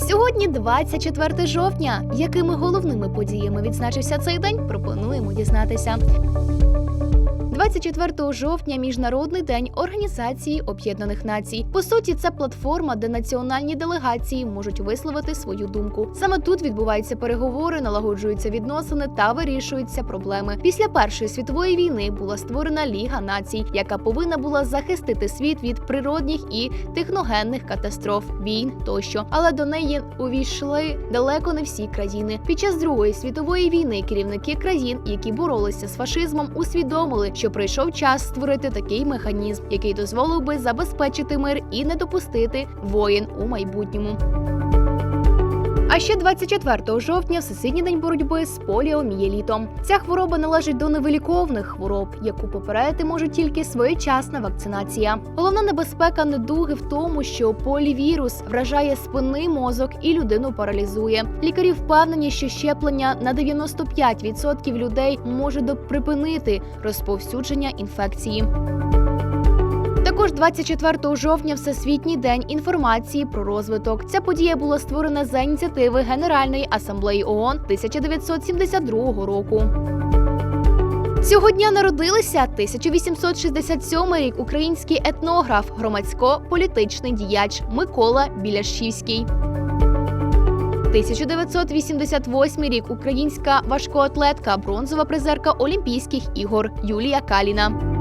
Сьогодні 24 жовтня. Якими головними подіями відзначився цей день? Пропонуємо дізнатися. 24 жовтня міжнародний день Організації Об'єднаних Націй. По суті, це платформа, де національні делегації можуть висловити свою думку. Саме тут відбуваються переговори, налагоджуються відносини та вирішуються проблеми. Після першої світової війни була створена Ліга націй, яка повинна була захистити світ від природних і техногенних катастроф, війн тощо. Але до неї увійшли далеко не всі країни. Під час Другої світової війни керівники країн, які боролися з фашизмом, усвідомили, що прийшов час створити такий механізм, який дозволив би забезпечити мир і не допустити воєн у майбутньому. А ще 24 жовтня Всесвітній день боротьби з поліомієлітом. Ця хвороба належить до невиліковних хвороб, яку попередити може тільки своєчасна вакцинація. Головна небезпека недуги в тому, що полівірус вражає спинний мозок і людину паралізує. Лікарі впевнені, що щеплення на 95% людей може доприпинити розповсюдження інфекції. Також 24 жовтня Всесвітній день інформації про розвиток. Ця подія була створена за ініціативи Генеральної асамблеї ООН 1972 року. Цього дня народилися 1867 рік український етнограф, громадсько-політичний діяч Микола Біляшівський. 1988 рік українська важкоатлетка, бронзова призерка Олімпійських ігор Юлія Каліна.